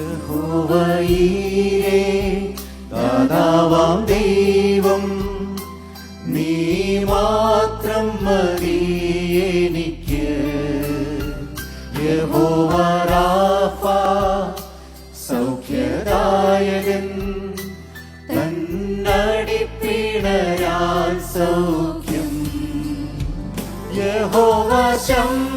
യഹോവയീരേ ദാതാവാം ദൈവം നീ മാത്രം മതി എനിക്ക്. യഹോവ റാഫ സൗഖ്യദായകൻ തന്നടിപ്പിണരാൽ സൗഖ്യം. യഹോവ ശമ്മ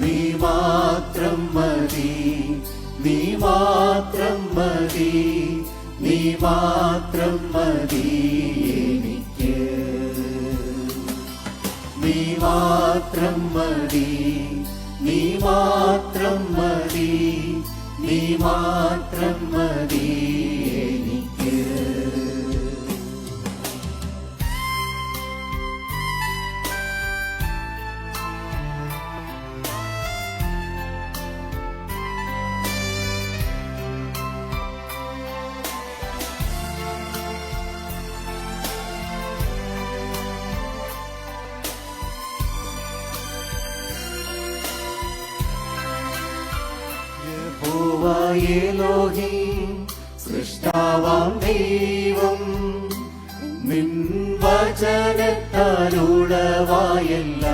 നീ മാത്രം മതി നീ മാത്രം മതി നീ മാത്രം മതി എനിക്ക്. നീ മാത്രം മതി നീ മാത്രം മതി നീ മാത്രം മതി. യഹോവയേലോഹി സൃഷ്ടാവാം ദൈവം. നിൻ വചനത്താലുളവായല്ല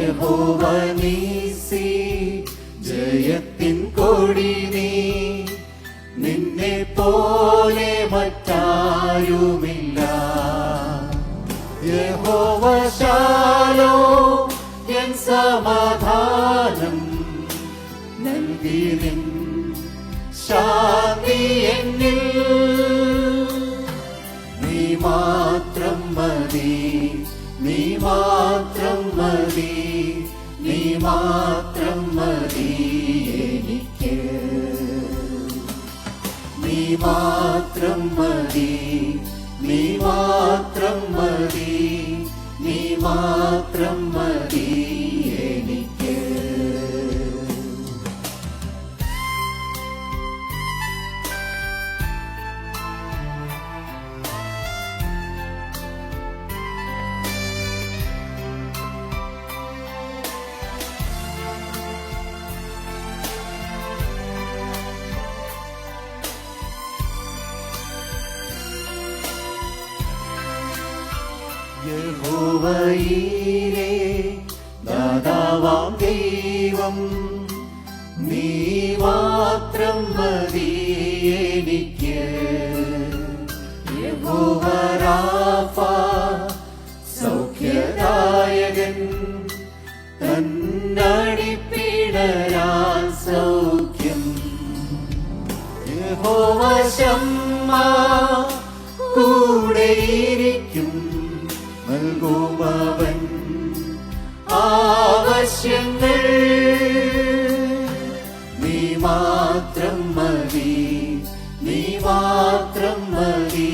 യഹോവ നീസി ജയത്തിൻ കൊടി നീ. നിന്നെ പോലെ മറ്റാരുമില്ല. യഹോവ ശാലോ എൻ സമാധാനം നൽകി നിൻ ശാന്തി എന്നിൽ നീ മാത്രം മതി നീ മാത്രം മതി നീ മാത്രം മതി എനിക്ക്. നീ മാത്രം മതി നീ മാത്രം മതി നീ മാത്രം മതി. യഹോവയീരേ ദാതാവാം ദൈവം നീ മാത്രം മതി എനിക്ക്. യഹോവ റാഫ സൗഖ്യദായകൻ തന്നടിപ്പിടരാൽ സൗഖ്യം. യഹോവ ശമ്മ കൂടെയിരിക്കും. നൽകുമവൻ ആവശ്യങ്ങൾ. നീ മാത്രം മതി നീ മാത്രം മതി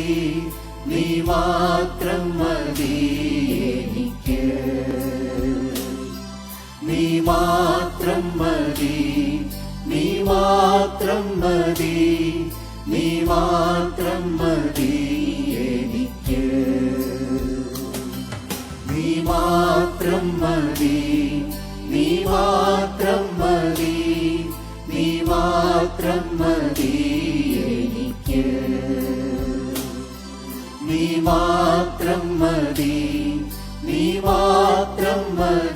നീ മാത്രം മതി എനിക്ക്. നീ മാത്രം മതി നീ മാത്രം മതി നീ മാത്രം മാത്രം മതി. നീ മാത്രം മതി. നീ മാത്രം മതി എനിക്ക്. നീ മാത്രം മതി. നീ മാത്രം മതി.